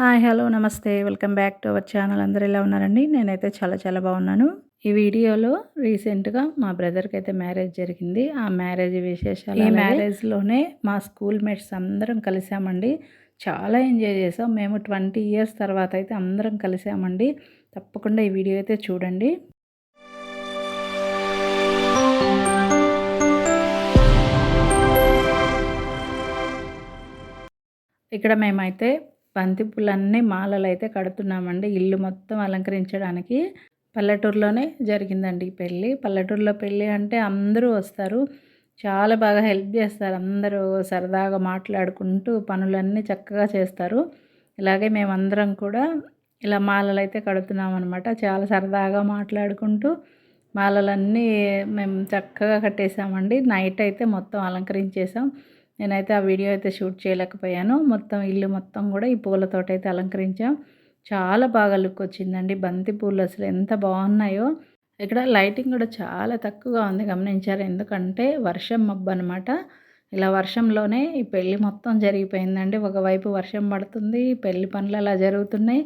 Hi hello నమస్తే. Welcome back to our channel. అందరు ఎలా ఉన్నారండి? నేనైతే చాలా చాలా బాగున్నాను. ఈ వీడియోలో రీసెంట్గా మా బ్రదర్కి అయితే మ్యారేజ్ జరిగింది. ఆ మ్యారేజ్ విశేషాలు ఈ మ్యారేజ్లోనే మా స్కూల్ మేట్స్ అందరం కలిసామండి. చాలా ఎంజాయ్ చేసాం మేము ట్వంటీ ఇయర్స్ తర్వాత అయితే అందరం కలిసామండి. తప్పకుండా ఈ వీడియో అయితే చూడండి. ఇక్కడ మేమైతే బంతి పూలన్నీ మాలలు అయితే కడుతున్నామండి. ఇల్లు మొత్తం అలంకరించడానికి పల్లెటూరులోనే జరిగిందండి ఈ పెళ్ళి. పల్లెటూరులో పెళ్ళి అంటే అందరూ వస్తారు. చాలా బాగా హెల్ప్ చేస్తారు. అందరూ సరదాగా మాట్లాడుకుంటూ పనులన్నీ చక్కగా చేస్తారు. ఇలాగే మేమందరం కూడా ఇలా మాలలు అయితే కడుతున్నాం అనమాట చాలా సరదాగా మాట్లాడుకుంటూ మాలలన్నీ మేము చక్కగా కట్టేసామండి. నైట్ అయితే మొత్తం అలంకరించేసాం. నేనైతే ఆ వీడియో అయితే షూట్ చేయలేకపోయాను. మొత్తం ఇల్లు మొత్తం కూడా ఈ పూలతోట అయితే అలంకరించాం. చాలా బాగా లుక్ వచ్చిందండి. బంతి పూలు అసలు ఎంత బాగున్నాయో. ఇక్కడ లైటింగ్ కూడా చాలా తక్కువగా ఉంది గమనించారు? ఎందుకంటే వర్షం మబ్బు అనమాట ఇలా వర్షంలోనే ఈ పెళ్ళి మొత్తం జరిగిపోయిందండి. ఒకవైపు వర్షం పడుతుంది పెళ్ళి పనులు అలా జరుగుతున్నాయి.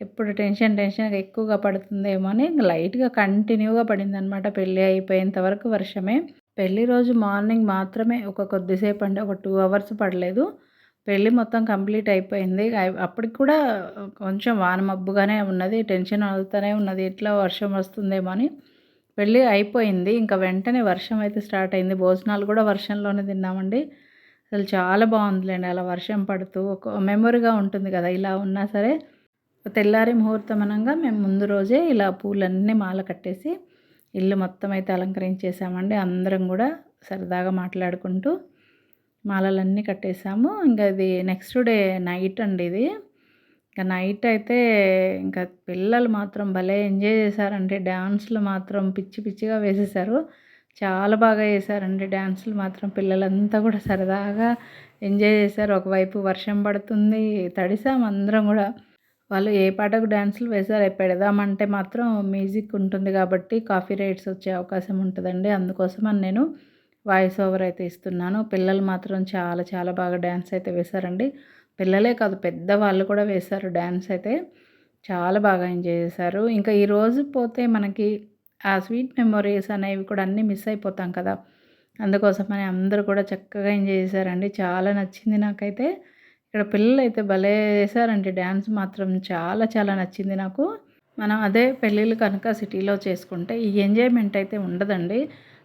ఎప్పుడు టెన్షన్ టెన్షన్ ఎక్కువగా పడుతుందేమో అని లైట్గా కంటిన్యూగా పడింది అనమాట పెళ్ళి అయిపోయేంత వరకు వర్షమే. పెళ్ళి రోజు మార్నింగ్ మాత్రమే ఒక కొద్దిసేపు అంటే ఒక టూ అవర్స్ పడలేదు. పెళ్ళి మొత్తం కంప్లీట్ అయిపోయింది. అప్పటికి కూడా కొంచెం వాన మబ్బుగానే ఉన్నది టెన్షన్ అవుతూనే ఉన్నది. ఎట్లా వర్షం వస్తుందేమో అని పెళ్ళి అయిపోయింది. ఇంకా వెంటనే వర్షం అయితే స్టార్ట్ అయింది. భోజనాలు కూడా వర్షంలోనే తిన్నామండి. అసలు చాలా బాగుందిలేండి అలా వర్షం పడుతూ. ఒక మెమొరీగా ఉంటుంది కదా ఇలా ఉన్నా సరే. తెల్లారి ముహూర్తం అనగా మేము ముందు రోజే ఇలా పూలన్నీ మాల కట్టేసి ఇల్లు మొత్తం అయితే అలంకరించేసామండి. అందరం కూడా సరదాగా మాట్లాడుకుంటూ మాలలన్నీ కట్టేసాము. ఇంకా అది నెక్స్ట్ డే నైట్ అండి ఇది. ఇంకా నైట్ అయితే ఇంకా పిల్లలు మాత్రం భలే ఎంజాయ్ చేశారంటే డ్యాన్స్లు మాత్రం పిచ్చి పిచ్చిగా వేసేసారు. చాలా బాగా చేశారండి డ్యాన్సులు మాత్రం. పిల్లలంతా కూడా సరదాగా ఎంజాయ్ చేశారు. ఒకవైపు వర్షం పడుతుంది తడిసాం అందరం కూడా. వాళ్ళు ఏ పాటకు డ్యాన్సులు వేశారు పెడదామంటే మాత్రం మ్యూజిక్ ఉంటుంది కాబట్టి కాఫీ రైట్స్ వచ్చే అవకాశం ఉంటుందండి. అందుకోసం అని నేను వాయిస్ ఓవర్ అయితే ఇస్తున్నాను. పిల్లలు మాత్రం చాలా చాలా బాగా డ్యాన్స్ అయితే వేశారండి. పిల్లలే కాదు పెద్ద వాళ్ళు కూడా వేశారు డ్యాన్స్ అయితే. చాలా బాగా ఎంజాయ్ చేశారు. ఇంకా ఈరోజు పోతే మనకి ఆ స్వీట్ మెమొరీస్ అనేవి కూడా అన్నీ మిస్ అయిపోతాం కదా. అందుకోసమని అందరూ కూడా చక్కగా ఎంజాయ్ చేశారండి. చాలా నచ్చింది నాకైతే. ఇక్కడ పిల్లలు అయితే భలే వేశారండి డ్యాన్స్ మాత్రం చాలా చాలా నచ్చింది నాకు. మనం అదే పెళ్ళిళ్ళు కనుక సిటీలో చేసుకుంటే ఈ ఎంజాయ్మెంట్ అయితే ఉండదండి.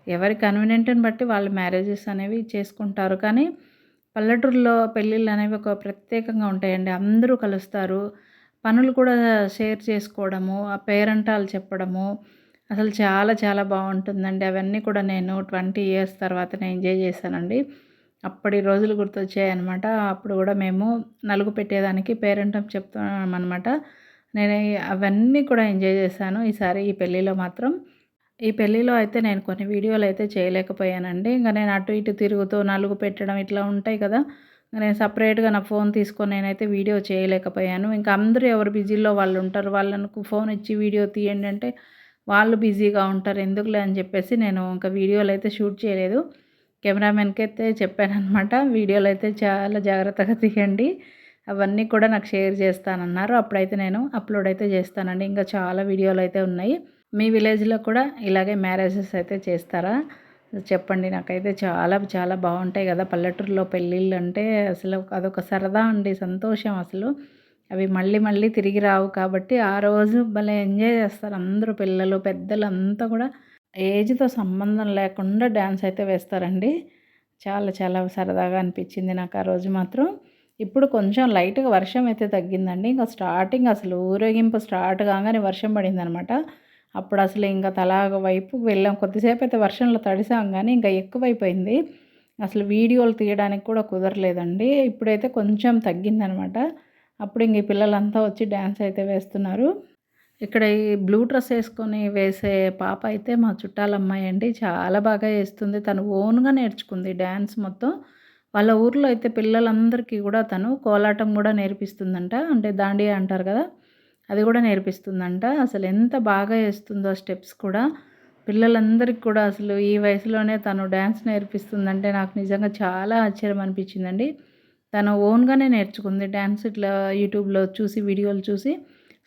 ఎవరి కన్వీనియంట్ని బట్టి వాళ్ళ మ్యారేజెస్ అనేవి చేసుకుంటారు. కానీ పల్లెటూరులో పెళ్ళిళ్ళు అనేవి ఒక ప్రత్యేకంగా ఉంటాయండి. అందరూ కలుస్తారు. పనులు కూడా షేర్ చేసుకోవడము ఆ పేరెంటాలు చెప్పడము అసలు చాలా చాలా బాగుంటుందండి. అవన్నీ కూడా నేను ట్వంటీ ఇయర్స్ తర్వాతనే ఎంజాయ్ చేశానండి. అప్పటి రోజులు గుర్తొచ్చాయన్నమాట. అప్పుడు కూడా మేము నలుగు పెట్టేదానికి పేరెంట్ చెప్తున్నాం అనమాట నేను అవన్నీ కూడా ఎంజాయ్ చేశాను. ఈసారి ఈ పెళ్ళిలో మాత్రం. ఈ పెళ్ళిలో అయితే నేను కొన్ని వీడియోలు అయితే చేయలేకపోయానండి. ఇంకా నేను అటు ఇటు తిరుగుతూ నలుగు పెట్టడం ఇట్లా ఉంటాయి కదా. నేను సపరేట్గా నా ఫోన్ తీసుకొని నేనైతే వీడియో చేయలేకపోయాను. ఇంకా అందరూ ఎవరు బిజీలో వాళ్ళు ఉంటారు. వాళ్ళకు ఫోన్ ఇచ్చి వీడియో తీయండి అంటే వాళ్ళు బిజీగా ఉంటారు. ఎందుకులే అని చెప్పేసి నేను ఇంకా వీడియోలు అయితే షూట్ చేయలేదు. కెమెరామెన్కి అయితే చెప్పానమాట వీడియోలు అయితే చాలా జాగ్రత్తగా తీయండి. అవన్నీ కూడా నాకు షేర్ చేస్తానన్నారు. అప్పుడైతే నేను అప్లోడ్ అయితే చేస్తానండి. ఇంకా చాలా వీడియోలు అయితే ఉన్నాయి. మీ విలేజ్లో కూడా ఇలాగే మ్యారేజెస్ అయితే చేస్తారా? చెప్పండి. నాకైతే చాలా చాలా బాగుంటాయి కదా. పల్లెటూరులో పెళ్ళిళ్ళు అంటే అసలు అదొక సరదా అండి. సంతోషం అసలు. అవి మళ్ళీ మళ్ళీ తిరిగి రావు కాబట్టి ఆ రోజు భలే ఎంజాయ్ చేస్తారు అందరూ పిల్లలు పెద్దలు అంతా కూడా. ఏజ్తో సంబంధం లేకుండా డ్యాన్స్ అయితే వేస్తారండి. చాలా చాలా సరదాగా అనిపించింది నాకు ఆ రోజు మాత్రం. ఇప్పుడు కొంచెం లైట్గా వర్షం అయితే తగ్గిందండి. ఇంకా స్టార్టింగ్ అసలు ఊరేగింపు స్టార్ట్ కాగానే వర్షం పడిందనమాట. అప్పుడు అసలు ఇంకా తలాగ వైపు వెళ్ళాం. కొద్దిసేపు అయితే వర్షంలో తడిసాం కానీ ఇంకా ఎక్కువైపోయింది. అసలు వీడియోలు తీయడానికి కూడా కుదరలేదండి. ఇప్పుడైతే కొంచెం తగ్గిందనమాట. అప్పుడు ఇంక పిల్లలంతా వచ్చి డ్యాన్స్ అయితే వేస్తున్నారు. ఇక్కడ ఈ బ్లూ డ్రెస్ వేసుకొని వేసే పాప అయితే మా చుట్టాల అమ్మాయి అండి. చాలా బాగా వేస్తుంది. తను ఓన్గా నేర్చుకుంది డ్యాన్స్ మొత్తం. వాళ్ళ ఊర్లో అయితే పిల్లలందరికీ కూడా తను కోలాటం కూడా నేర్పిస్తుందంట. అంటే దాండియా అంటారు కదా అది కూడా నేర్పిస్తుందంట. అసలు ఎంత బాగా వేస్తుందో స్టెప్స్ కూడా. పిల్లలందరికీ కూడా అసలు ఈ వయసులోనే తను డ్యాన్స్ నేర్పిస్తుందంటే నాకు నిజంగా చాలా ఆశ్చర్యం అనిపించిందండి. తను ఓన్గానే నేర్చుకుంది డ్యాన్స్ ఇట్లా యూట్యూబ్లో చూసి వీడియోలు చూసి.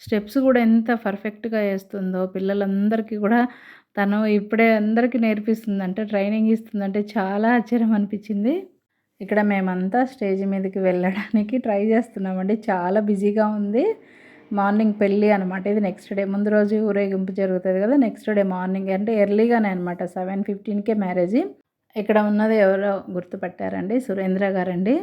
స్టెప్స్ కూడా ఎంత పర్ఫెక్ట్గా వేస్తుందో పిల్లలందరికీ కూడా తను ఇప్పుడే అందరికీ నేర్పిస్తుందంటే ట్రైనింగ్ ఇస్తుందంటే చాలా ఆశ్చర్యం అనిపించింది. ఇక్కడ మేమంతా స్టేజ్ మీదకి వెళ్ళడానికి ట్రై చేస్తున్నామండి. చాలా బిజీగా ఉంది. మార్నింగ్ పెళ్ళి అనమాట ఇది నెక్స్ట్ డే. ముందు రోజు ఊరేగింపు జరుగుతుంది కదా నెక్స్ట్ డే మార్నింగ్ అంటే ఎర్లీగానే అనమాట సెవెన్ ఫిఫ్టీన్కే మ్యారేజ్. ఇక్కడ ఉన్నది ఎవరో గుర్తుపట్టారండి సురేంద్ర గారండి.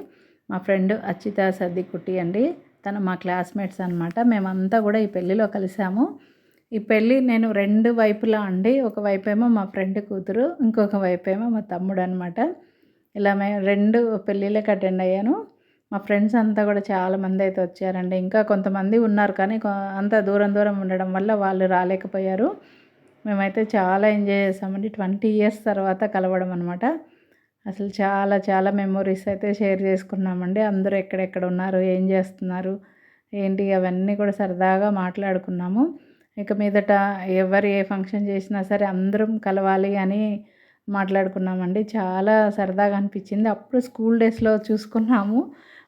మా ఫ్రెండ్ అచ్చిత సర్దికుట్టి అండి. తను మా క్లాస్మేట్స్ అనమాట మేమంతా కూడా ఈ పెళ్ళిలో కలిసాము. ఈ పెళ్ళి నేను రెండు వైపులా అండి. ఒకవైపేమో మా ఫ్రెండ్ కూతురు ఇంకొక వైపేమో మా తమ్ముడు అనమాట ఇలా మేము రెండు పెళ్ళిళ్ళకి అటెండ్ అయ్యాను. మా ఫ్రెండ్స్ అంతా కూడా చాలామంది అయితే వచ్చారండి. ఇంకా కొంతమంది ఉన్నారు కానీ అంత దూరం దూరం ఉండడం వల్ల వాళ్ళు రాలేకపోయారు. మేమైతే చాలా ఎంజాయ్ చేసామండి. ట్వంటీ ఇయర్స్ తర్వాత కలవడం అనమాట అసలు చాలా చాలా మెమొరీస్ అయితే షేర్ చేసుకున్నామండి. అందరూ ఎక్కడెక్కడ ఉన్నారు ఏం చేస్తున్నారు ఏంటి అవన్నీ కూడా సరదాగా మాట్లాడుకున్నాము. ఇక మీదట ఎవరు ఏ ఫంక్షన్ చేసినా సరే అందరం కలవాలి అని మాట్లాడుకున్నామండి. చాలా సరదాగా అనిపించింది. అప్పుడు స్కూల్ డేస్లో చూసుకున్నాము.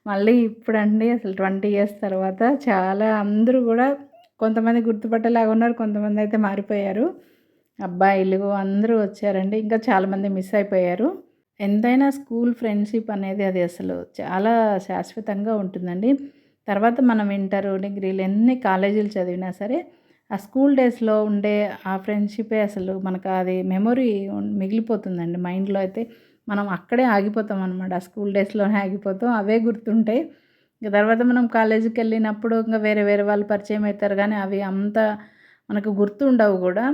మళ్ళీ ఇప్పుడండి అసలు ట్వంటీ ఇయర్స్ తర్వాత చాలా అందరూ కూడా కొంతమంది గుర్తుపట్టేలాగా ఉన్నారు కొంతమంది అయితే మారిపోయారు. అబ్బాయిలు అందరూ వచ్చారండి. ఇంకా చాలామంది మిస్ అయిపోయారు. ఎంతైనా స్కూల్ ఫ్రెండ్షిప్ అనేది అది అసలు చాలా శాశ్వతంగా ఉంటుందండి. తర్వాత మనం ఇంటర్ డిగ్రీలు ఎన్ని కాలేజీలు చదివినా సరే ఆ స్కూల్ డేస్లో ఉండే ఆ ఫ్రెండ్షిపే అసలు మనకు అది మెమొరీ మిగిలిపోతుందండి. మైండ్లో అయితే మనం అక్కడే ఆగిపోతాం అనమాట ఆ స్కూల్ డేస్లోనే ఆగిపోతాం. అవే గుర్తుంటాయి. ఇంకా తర్వాత మనం కాలేజీకి వెళ్ళినప్పుడు ఇంకా వేరే వేరే వాళ్ళు పరిచయం అవుతారు కానీ అవి అంత మనకు గుర్తుండవు కూడా.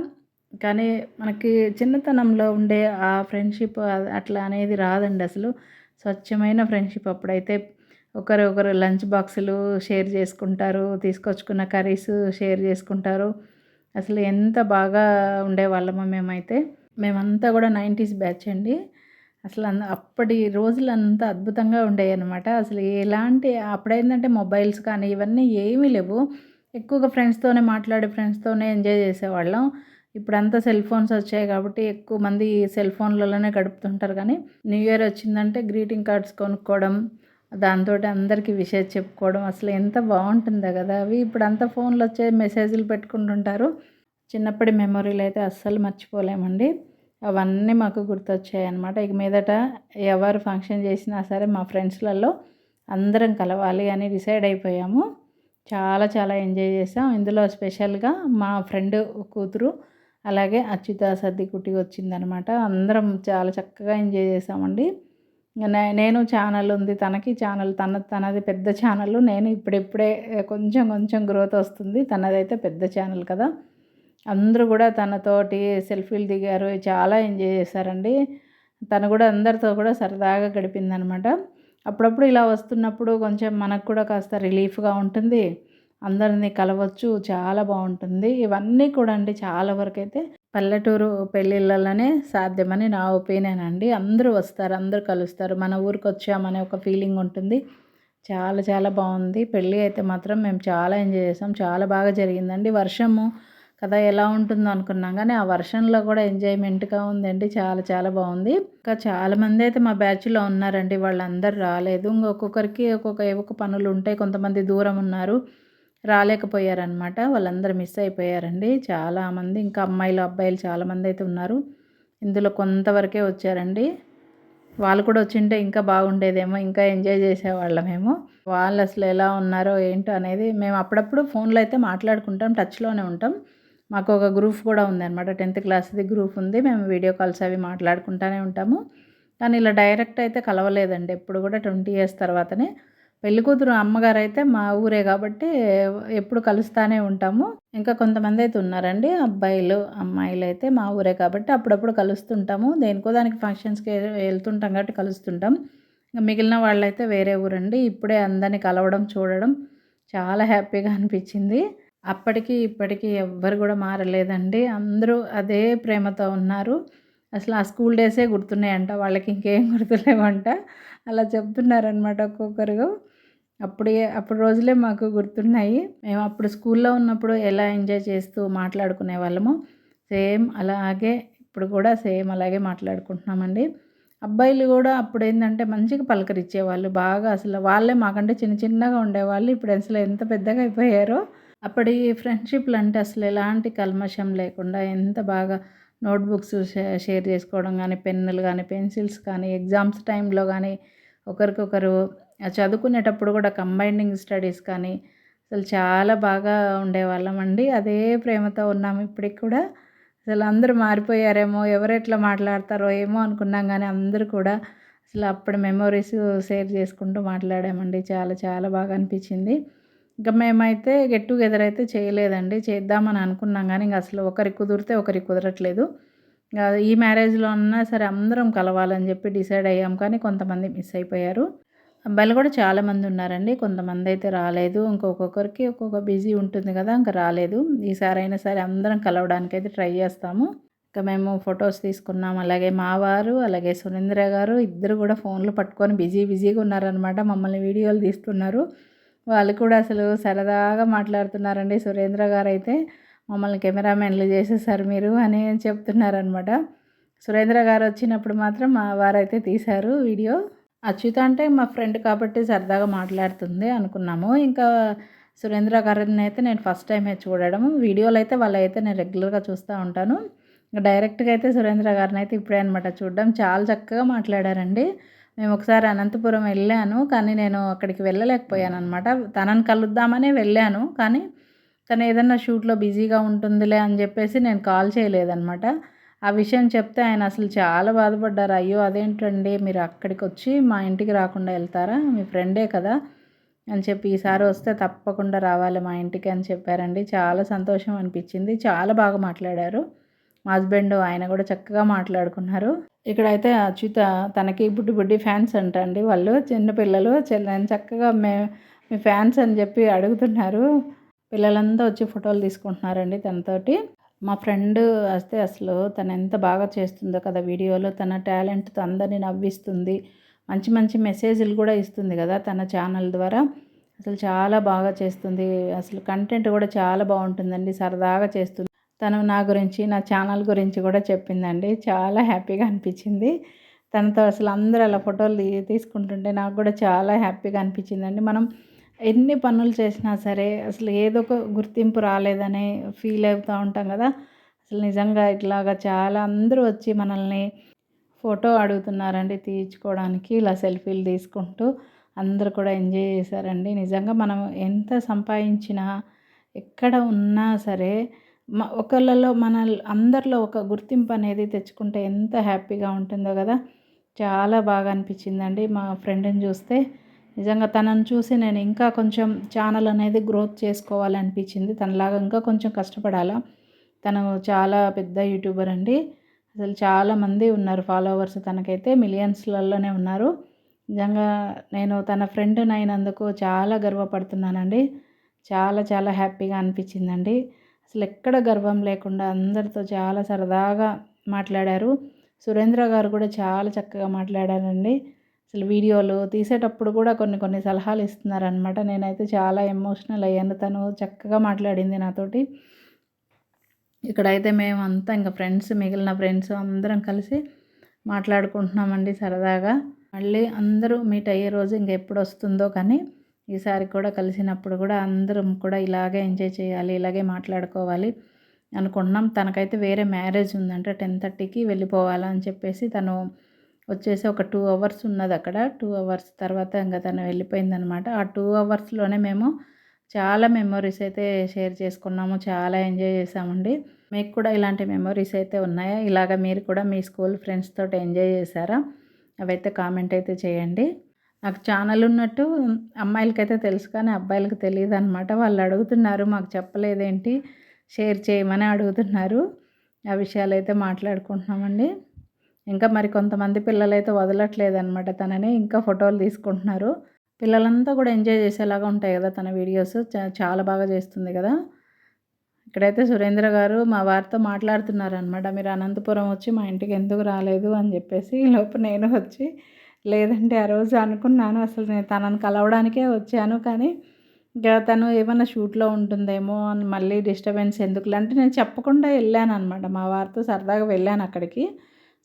కానీ మనకి చిన్నతనంలో ఉండే ఆ ఫ్రెండ్షిప్ అట్లా అనేది రాదండి అసలు. స్వచ్ఛమైన ఫ్రెండ్షిప్ అప్పుడైతే ఒకరు ఒకరు లంచ్ బాక్సులు షేర్ చేసుకుంటారు తీసుకొచ్చుకున్న కర్రీస్ షేర్ చేసుకుంటారు. అసలు ఎంత బాగా ఉండేవాళ్ళమో మేమైతే. మేమంతా కూడా నైంటీస్ బ్యాచ్ అండి. అసలు అప్పటి రోజులు అంతా అద్భుతంగా ఉండేవి అనమాట అసలు ఎలాంటి అప్పుడేంటంటే మొబైల్స్ కానీ ఇవన్నీ ఏమీ లేవు. ఎక్కువగా ఫ్రెండ్స్తోనే మాట్లాడే ఫ్రెండ్స్తోనే ఎంజాయ్ చేసేవాళ్ళం. ఇప్పుడంతా సెల్ ఫోన్స్ వచ్చాయి కాబట్టి ఎక్కువ మంది సెల్ ఫోన్లలోనే గడుపుతుంటారు కానీ న్యూ ఇయర్ వచ్చిందంటే గ్రీటింగ్ కార్డ్స్ కొనుక్కోవడం దాంతో అందరికీ విషయాలు చెప్పుకోవడం అసలు ఎంత బాగుంటుందో కదా. అవి ఇప్పుడు అంతా ఫోన్లు వచ్చే మెసేజ్లు పెట్టుకుంటుంటారు. చిన్నప్పటి మెమొరీలు అయితే అస్సలు మర్చిపోలేమండి. అవన్నీ మాకు గుర్తొచ్చాయి అనమాట ఇక మీదట ఎవరు ఫంక్షన్ చేసినా సరే మా ఫ్రెండ్స్లలో అందరం కలవాలి అని డిసైడ్ అయిపోయాము. చాలా చాలా ఎంజాయ్ చేసాం. ఇందులో స్పెషల్గా మా ఫ్రెండ్ కూతురు అలాగే అచ్యుత సర్ది సర్దికుట్టి వచ్చిందనమాట. అందరం చాలా చక్కగా ఎంజాయ్ చేసామండి. నేను ఛానల్ ఉంది తనకి ఛానల్ తన తనది పెద్ద ఛానల్. నేను ఇప్పుడిప్పుడే కొంచెం కొంచెం గ్రోత్ వస్తుంది. తనదైతే పెద్ద ఛానల్ కదా. అందరూ కూడా తనతోటి సెల్ఫీలు దిగారు. చాలా ఎంజాయ్ చేశారండి. తను కూడా అందరితో కూడా సరదాగా గడిపిందనమాట. అప్పుడప్పుడు ఇలా వస్తున్నప్పుడు కొంచెం మనకు కూడా కాస్త రిలీఫ్గా ఉంటుంది. అందరినీ కలవచ్చు. చాలా బాగుంటుంది. ఇవన్నీ కూడా అండి చాలా వరకు అయితే పల్లెటూరు పెళ్ళిళ్ళలోనే సాధ్యమని నా ఒపీనియన్ అండి. అందరూ వస్తారు అందరూ కలుస్తారు. మన ఊరికి వచ్చామనే ఒక ఫీలింగ్ ఉంటుంది. చాలా చాలా బాగుంది. పెళ్ళి అయితే మాత్రం మేము చాలా ఎంజాయ్ చేసాం. చాలా బాగా జరిగిందండి. వర్షము కదా ఎలా ఉంటుందో అనుకున్నాం. కానీ ఆ వర్షంలో కూడా ఎంజాయ్మెంట్గా ఉందండి. చాలా చాలా బాగుంది. ఇంకా చాలామంది అయితే మా బ్యాచ్లో ఉన్నారండి. వాళ్ళందరూ రాలేదు. ఇంకొక్కొక్కరికి ఒక్కొక్క ఏవో పనులు ఉంటాయి. కొంతమంది దూరం ఉన్నారు. రాలేకపోయారనమాట వాళ్ళందరూ మిస్ అయిపోయారండి. చాలామంది ఇంకా అమ్మాయిలు అబ్బాయిలు చాలామంది అయితే ఉన్నారు. ఇందులో కొంతవరకే వచ్చారండి. వాళ్ళు కూడా వచ్చింటే ఇంకా బాగుండేదేమో ఇంకా ఎంజాయ్ చేసేవాళ్ళమేమో. వాళ్ళు అసలు ఎలా ఉన్నారో ఏంటో అనేది మేము అప్పుడప్పుడు ఫోన్లో అయితే మాట్లాడుకుంటాం టచ్లోనే ఉంటాం. మాకు ఒక గ్రూప్ కూడా ఉందన్నమాట. టెన్త్ క్లాస్ది గ్రూప్ ఉంది. మేము వీడియో కాల్స్ అవి మాట్లాడుకుంటూనే ఉంటాము. కానీ ఇలా డైరెక్ట్ అయితే కలవలేదండి. ఎప్పుడు కూడా ట్వంటీ ఇయర్స్ తర్వాతనే. పెళ్ళికూతురు అమ్మగారు అయితే మా ఊరే కాబట్టి ఎప్పుడు కలుస్తూనే ఉంటాము. ఇంకా కొంతమంది అయితే ఉన్నారండి అబ్బాయిలు అమ్మాయిలు అయితే మా ఊరే కాబట్టి అప్పుడప్పుడు కలుస్తుంటాము. దేనికో దానికి ఫంక్షన్స్కి వెళ్తుంటాం కాబట్టి కలుస్తుంటాం. ఇంకా మిగిలిన వాళ్ళైతే వేరే ఊరండి. ఇప్పుడే అందరినీ కలవడం చూడడం చాలా హ్యాపీగా అనిపించింది. అప్పటికి ఇప్పటికీ ఎవ్వరు కూడా మారలేదండి. అందరూ అదే ప్రేమతో ఉన్నారు. అసలు ఆ స్కూల్ డేసే గుర్తున్నాయంట. వాళ్ళకి ఇంకేం గుర్తులేవంట. అలా చెప్తున్నారనమాట ఒక్కొక్కరు. అప్పుడే అప్పుడు రోజులే మాకు గుర్తున్నాయి. మేము అప్పుడు స్కూల్లో ఉన్నప్పుడు ఎలా ఎంజాయ్ చేస్తూ మాట్లాడుకునే వాళ్ళము. సేమ్ అలాగే ఇప్పుడు కూడా సేమ్ అలాగే మాట్లాడుకుంటున్నామండి. అబ్బాయిలు కూడా అప్పుడు ఏంటంటే మంచిగా పలకరించేవాళ్ళు బాగా అసలు వాళ్ళే మాకంటే చిన్న చిన్నగా ఉండేవాళ్ళు. ఇప్పుడు అసలు ఎంత పెద్దగా అయిపోయారో. అప్పటి ఫ్రెండ్షిప్లు అంటే అసలు ఎలాంటి కల్మషం లేకుండా ఎంత బాగా నోట్బుక్స్ షేర్ చేసుకోవడం కానీ పెన్నులు కానీ పెన్సిల్స్ కానీ ఎగ్జామ్స్ టైంలో కానీ ఒకరికొకరు చదువుకునేటప్పుడు కూడా కంబైనింగ్ స్టడీస్ కానీ అసలు చాలా బాగా ఉండేవాళ్ళం అండి. అదే ప్రేమతో ఉన్నాము ఇప్పటికి కూడా. అసలు అందరూ మారిపోయారేమో ఎవరు ఎట్లా మాట్లాడతారో ఏమో అనుకున్నాం కానీ అందరూ కూడా అసలు అప్పుడు మెమొరీస్ షేర్ చేసుకుంటూ మాట్లాడామండి. చాలా చాలా బాగా అనిపించింది. ఇంకా మేమైతే గెట్ టుగెదర్ అయితే చేయలేదండి. చేద్దామని అనుకున్నాం కానీ ఇంకా అసలు ఒకరికి కుదిరితే ఒకరికి కుదరట్లేదు. ఈ మ్యారేజ్లో అన్నా సరే అందరం కలవాలని చెప్పి డిసైడ్ అయ్యాం. కానీ కొంతమంది మిస్ అయిపోయారు. అబ్బాయిలు కూడా చాలామంది ఉన్నారండి. కొంతమంది అయితే రాలేదు. ఇంకొక్కొక్కరికి ఒక్కొక్క బిజీ ఉంటుంది కదా ఇంకా రాలేదు. ఈసారి అయినా సరే అందరం కలవడానికి అయితే ట్రై చేస్తాము. ఇంకా మేము ఫొటోస్ తీసుకున్నాం. అలాగే మావారు అలాగే సురేంద్ర గారు ఇద్దరు కూడా ఫోన్లు పట్టుకొని బిజీ బిజీగా ఉన్నారనమాట మమ్మల్ని వీడియోలు తీస్తున్నారు. వాళ్ళు కూడా అసలు సరదాగా మాట్లాడుతున్నారండి సురేంద్ర గారు అయితే. మమ్మల్ని కెమెరామెన్లు చేసేసారు మీరు అని చెప్తున్నారనమాట సురేంద్ర గారు వచ్చినప్పుడు మాత్రం మా వారైతే తీశారు వీడియో. అచ్యుత అంటే మా ఫ్రెండ్ కాబట్టి సరదాగా మాట్లాడుతుంది అనుకున్నాము. ఇంకా సురేంద్ర గారిని అయితే నేను ఫస్ట్ టైమే చూడడం వీడియోలు అయితే వాళ్ళైతే నేను రెగ్యులర్గా చూస్తూ ఉంటాను. డైరెక్ట్గా అయితే సురేంద్ర గారిని అయితే ఇప్పుడే అనమాట చూడడం. చాలా చక్కగా మాట్లాడారండి. మేము ఒకసారి అనంతపురం వెళ్ళాను. కానీ నేను అక్కడికి వెళ్ళలేకపోయాను అనమాట తనని కలుద్దామనే వెళ్ళాను. కానీ తను ఏదన్నా షూట్లో బిజీగా ఉంటుందిలే అని చెప్పేసి నేను కాల్ చేయలేదన్నమాట. ఆ విషయం చెప్తే ఆయన అసలు చాలా బాధపడ్డారు. అయ్యో అదేంటండి? మీరు అక్కడికి వచ్చి మా ఇంటికి రాకుండా వెళ్తారా? మీ ఫ్రెండే కదా అని చెప్పి ఈసారి వస్తే తప్పకుండా రావాలి మా ఇంటికి అని చెప్పారండి. చాలా సంతోషం అనిపించింది. చాలా బాగా మాట్లాడారు. మా హస్బెండ్ ఆయన కూడా చక్కగా మాట్లాడుకున్నారు. ఇక్కడైతే అచ్యుత తనకి బుడ్డి బుడ్డి ఫ్యాన్స్ అంటండి వాళ్ళు. చిన్నపిల్లలు చక్కగా మే మీ ఫ్యాన్స్ అని చెప్పి అడుగుతున్నారు. పిల్లలంతా వచ్చి ఫోటోలు తీసుకుంటున్నారండి తనతోటి. మా ఫ్రెండ్ వస్తే అసలు తను ఎంత బాగా చేస్తుందో కదా వీడియోలో తన టాలెంట్తో అందరినీ నవ్విస్తుంది. మంచి మంచి మెసేజ్లు కూడా ఇస్తుంది కదా తన ఛానల్ ద్వారా. అసలు చాలా బాగా చేస్తుంది. అసలు కంటెంట్ కూడా చాలా బాగుంటుందండి సరదాగా చేస్తుంది. తను నా గురించి నా ఛానల్ గురించి కూడా చెప్పిందండి. చాలా హ్యాపీగా అనిపించింది. తనతో అసలు అందరూ అలా ఫోటోలు తీసుకుంటుంటే నాకు కూడా చాలా హ్యాపీగా అనిపించిందండి. మనం ఎన్ని పనులు చేసినా సరే అసలు ఏదో ఒక గుర్తింపు రాలేదని ఫీల్ అవుతూ ఉంటాం కదా. అసలు నిజంగా ఇట్లాగా చాలా అందరూ వచ్చి మనల్ని ఫోటో అడుగుతున్నారండి తీయించుకోవడానికి ఇలా సెల్ఫీలు తీసుకుంటూ. అందరూ కూడా ఎంజాయ్ చేశారండి. నిజంగా మనం ఎంత సంపాదించినా ఎక్కడ ఉన్నా సరే ఒకళ్ళలో మన అందరిలో ఒక గుర్తింపు అనేది తెచ్చుకుంటే ఎంత హ్యాపీగా ఉంటుందో కదా. చాలా బాగా అనిపించిందండి. మా ఫ్రెండ్ని చూస్తే నిజంగా తనను చూసి నేను ఇంకా కొంచెం ఛానల్ అనేది గ్రోత్ చేసుకోవాలనిపించింది. తనలాగా ఇంకా కొంచెం కష్టపడాలా. తను చాలా పెద్ద యూట్యూబర్ అండి. అసలు చాలామంది ఉన్నారు ఫాలోవర్స్ తనకైతే మిలియన్స్లలోనే ఉన్నారు. నిజంగా నేను తన ఫ్రెండ్ అయినందుకు చాలా గర్వపడుతున్నానండి. చాలా చాలా హ్యాపీగా అనిపించిందండి. అసలు ఎక్కడ గర్వం లేకుండా అందరితో చాలా సరదాగా మాట్లాడారు. సురేంద్ర గారు కూడా చాలా చక్కగా మాట్లాడారండి. అసలు వీడియోలు తీసేటప్పుడు కూడా కొన్ని కొన్ని సలహాలు ఇస్తున్నారనమాట నేనైతే చాలా ఎమోషనల్ అయ్యాను. తను చక్కగా మాట్లాడింది నాతోటి. ఇక్కడైతే మేమంతా ఇంకా ఫ్రెండ్స్ మిగిలిన ఫ్రెండ్స్ అందరం కలిసి మాట్లాడుకుంటున్నామండి సరదాగా. మళ్ళీ అందరూ మీట్ అయ్యే రోజు ఇంకెప్పుడు వస్తుందో కానీ ఈసారి కూడా కలిసినప్పుడు కూడా అందరం కూడా ఇలాగే ఎంజాయ్ చేయాలి ఇలాగే మాట్లాడుకోవాలి అనుకుంటున్నాం తనకైతే వేరే మ్యారేజ్ ఉందంటే. టెన్ థర్టీకి వెళ్ళిపోవాలని చెప్పేసి తను వచ్చేసి ఒక టూ అవర్స్ ఉన్నది అక్కడ. టూ అవర్స్ తర్వాత ఇంకా తను వెళ్ళిపోయిందనమాట. ఆ టూ అవర్స్లోనే మేము చాలా మెమొరీస్ అయితే షేర్ చేసుకున్నాము. చాలా ఎంజాయ్ చేసామండి మీకు కూడా ఇలాంటి మెమొరీస్ అయితే ఉన్నాయా? ఇలాగ మీరు కూడా మీ స్కూల్ ఫ్రెండ్స్ తోటి ఎంజాయ్ చేశారా? అవైతే కామెంట్ అయితే చేయండి. నాకు ఛానల్ ఉన్నట్టు అమ్మాయిలకైతే తెలుసు కానీ అబ్బాయిలకు తెలియదు అనమాట వాళ్ళు అడుగుతున్నారు మాకు చెప్పలేదేంటి? షేర్ చేయమని అడుగుతున్నారు. ఆ విషయాలు అయితే మాట్లాడుకుంటున్నామండి. ఇంకా మరి కొంతమంది పిల్లలైతే వదలట్లేదు అనమాట తనని ఇంకా ఫోటోలు తీసుకుంటున్నారు. పిల్లలంతా కూడా ఎంజాయ్ చేసేలాగా ఉంటాయి కదా తన వీడియోస్. చాలా బాగా చేస్తుంది కదా. ఇక్కడైతే సురేంద్ర గారు మా వారితో మాట్లాడుతున్నారు అనమాట మీరు అనంతపురం వచ్చి మా ఇంటికి ఎందుకు రాలేదు అని చెప్పేసి లోపు నేను వచ్చి లేదంటే ఆ రోజు అనుకున్నాను. అసలు నేను తనని కలవడానికే వచ్చాను కానీ ఇంకా తను ఏమైనా షూట్లో ఉంటుందేమో అని మళ్ళీ డిస్టర్బెన్స్ ఎందుకు అంటే నేను చెప్పకుండా వెళ్ళాను అనమాట మా వారితో సరదాగా వెళ్ళాను అక్కడికి.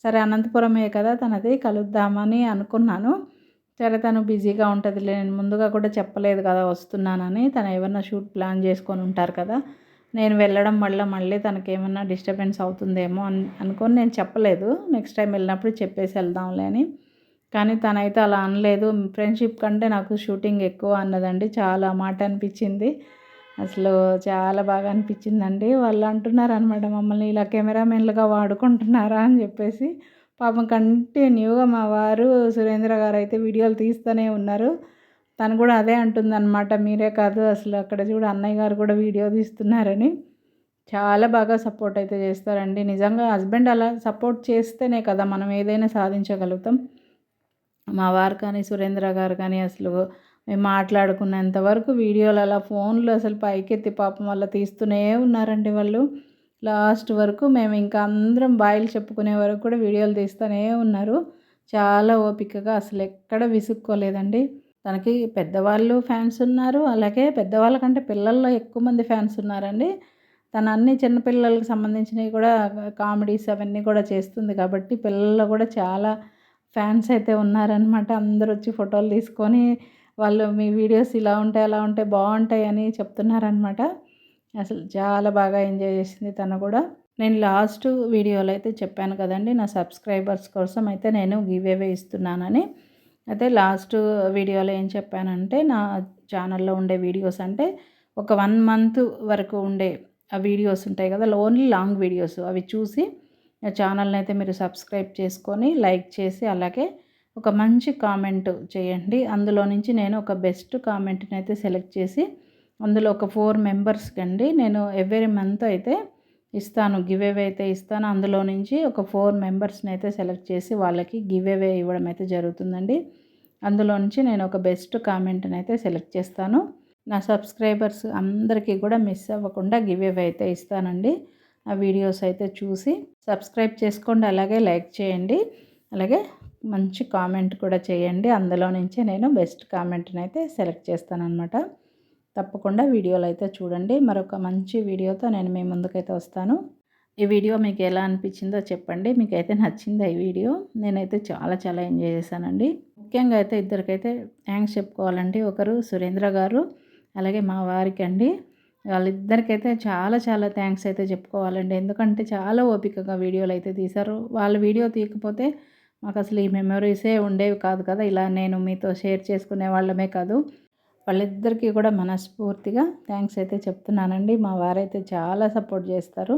సరే అనంతపురమే కదా తనది కలుద్దామని అనుకున్నాను. సరే తను బిజీగా ఉంటుంది నేను ముందుగా కూడా చెప్పలేదు కదా వస్తున్నానని. తను ఏమన్నా షూట్ ప్లాన్ చేసుకొని ఉంటారు కదా నేను వెళ్ళడం వల్ల మళ్ళీ తనకి ఏమన్నా డిస్టర్బెన్స్ అవుతుందేమో అని అనుకొని నేను చెప్పలేదు. నెక్స్ట్ టైం వెళ్ళినప్పుడు చెప్పేసి వెళ్దాంలే అని. కానీ తనైతే అలా అనలేదు. ఫ్రెండ్షిప్ కంటే నాకు షూటింగ్ ఎక్కువ అన్నదండి చాలా మాట అనిపించింది. అసలు చాలా బాగా అనిపించిందండి. వాళ్ళు అంటున్నారు అనమాట మమ్మల్ని ఇలా కెమెరామెన్లుగా వాడుకుంటున్నారా? అని చెప్పేసి. పాపం కంటిన్యూగా మా వారు సురేంద్ర గారు అయితే వీడియోలు తీస్తూనే ఉన్నారు. తను కూడా అదే అంటుందన్నమాట మీరే కాదు అసలు అక్కడ చూడు అన్నయ్య గారు కూడా వీడియో తీస్తున్నారని. చాలా బాగా సపోర్ట్ అయితే చేస్తారండి. నిజంగా హస్బెండ్ అలా సపోర్ట్ చేస్తేనే కదా మనం ఏదైనా సాధించగలుగుతాం. మా వారు కానీ సురేంద్ర గారు కానీ అసలు మేము మాట్లాడుకున్నంత వరకు వీడియోలు అలా ఫోన్లు అసలు పైకెత్తి పాపం వల్ల తీస్తూనే ఉన్నారండి వాళ్ళు. లాస్ట్ వరకు మేము ఇంకా అందరం బాయిలు చెప్పుకునే వరకు కూడా వీడియోలు తీస్తూనే ఉన్నారు. చాలా ఓపికగా అసలు ఎక్కడ విసుక్కోలేదండి. తనకి పెద్దవాళ్ళు ఫ్యాన్స్ ఉన్నారు. అలాగే పెద్దవాళ్ళ కంటే పిల్లల్లో ఎక్కువ మంది ఫ్యాన్స్ ఉన్నారండి. తన అన్ని చిన్నపిల్లలకు సంబంధించినవి కూడా కామెడీస్ అవన్నీ కూడా చేస్తుంది కాబట్టి పిల్లల్లో కూడా చాలా ఫ్యాన్స్ అయితే ఉన్నారనమాట అందరూ వచ్చి ఫోటోలు తీసుకొని వాళ్ళు మీ వీడియోస్ ఇలా ఉంటాయి అలా ఉంటాయి బాగుంటాయి అని చెప్తున్నారనమాట అసలు చాలా బాగా ఎంజాయ్ చేసింది తను కూడా. నేను లాస్ట్ వీడియోలో అయితే చెప్పాను కదండి నా సబ్స్క్రైబర్స్ కోసం అయితే నేను గివేవే ఇస్తున్నానని. అయితే లాస్ట్ వీడియోలో ఏం చెప్పానంటే నా ఛానల్లో ఉండే వీడియోస్ అంటే ఒక వన్ మంత్ వరకు ఉండే ఆ వీడియోస్ ఉంటాయి కదా ఓన్లీ లాంగ్ వీడియోస్ అవి చూసి ఛానల్ని అయితే మీరు సబ్స్క్రైబ్ చేసుకొని లైక్ చేసి అలాగే ఒక మంచి కామెంట్ చేయండి. అందులో నుంచి నేను ఒక బెస్ట్ కామెంట్ని అయితే సెలెక్ట్ చేసి అందులో ఒక ఫోర్ మెంబర్స్కి అండి నేను ఎవ్రీ మంత్ అయితే ఇస్తాను గివ్ అవే అయితే ఇస్తాను. అందులో నుంచి ఒక ఫోర్ మెంబర్స్ని అయితే సెలెక్ట్ చేసి వాళ్ళకి గివ్ అవే ఇవ్వడం అయితే జరుగుతుందండి. అందులో నుంచి నేను ఒక బెస్ట్ కామెంట్ని అయితే సెలెక్ట్ చేస్తాను. నా సబ్స్క్రైబర్స్ అందరికీ కూడా మిస్ అవ్వకుండా గివ్ అవే అయితే ఇస్తానండి. ఆ వీడియోస్ అయితే చూసి సబ్స్క్రైబ్ చేసుకోండి అలాగే లైక్ చేయండి. అలాగే మంచి కామెంట్ కూడా చేయండి. అందులో నుంచే నేను బెస్ట్ కామెంట్ని అయితే సెలెక్ట్ చేస్తానన్నమాట. తప్పకుండా వీడియోలు అయితే చూడండి. మరొక మంచి వీడియోతో నేను మీ ముందుకైతే వస్తాను. ఈ వీడియో మీకు ఎలా అనిపించిందో చెప్పండి. మీకైతే నచ్చిందా ఈ వీడియో? నేనైతే చాలా చాలా ఎంజాయ్ చేశానండి. ముఖ్యంగా అయితే ఇద్దరికైతే థ్యాంక్స్ చెప్పుకోవాలండి. ఒకరు సురేంద్ర గారు అలాగే మా వారికి అండి వాళ్ళిద్దరికైతే చాలా చాలా థ్యాంక్స్ అయితే చెప్పుకోవాలండి. ఎందుకంటే చాలా ఓపికగా వీడియోలు అయితే తీశారు. వాళ్ళ వీడియో తీయకపోతే మాకు అసలు ఈ మెమరీసే ఉండేవి కాదు కదా. ఇలా నేను మీతో షేర్ చేసుకునే వాళ్ళమే కాదు. వాళ్ళిద్దరికీ కూడా మనస్ఫూర్తిగా థ్యాంక్స్ అయితే చెప్తున్నానండి. మా వారైతే చాలా సపోర్ట్ చేస్తారు.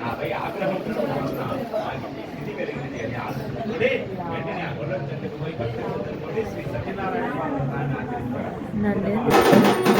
నాపై ఆగ్రహంతో స్థితి కలిగింది అని ఆశిస్తుంటే వెంటనే ఆ గొడవ చెట్టుకు పోయి కట్టుకుంటే శ్రీ సత్యనారాయణ స్వామి ఆచరిస్తారు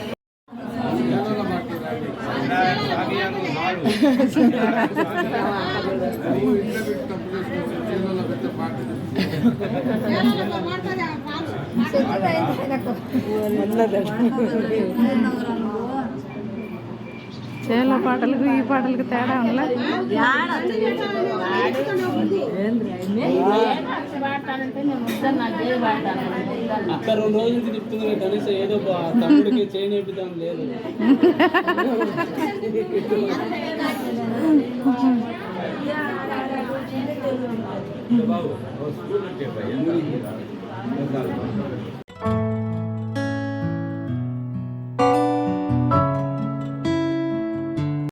ಮಾಡ್ತಾರೆ చేలో పాటలకు ఈ పాటలకు తేడా ఉందా? అక్క రెండు రోజుల నుంచి చెప్తుంది కదా కనీసం ఏదో బా- తమ్ముడికి చేయని నేర్పుతాం లేదు. బాబు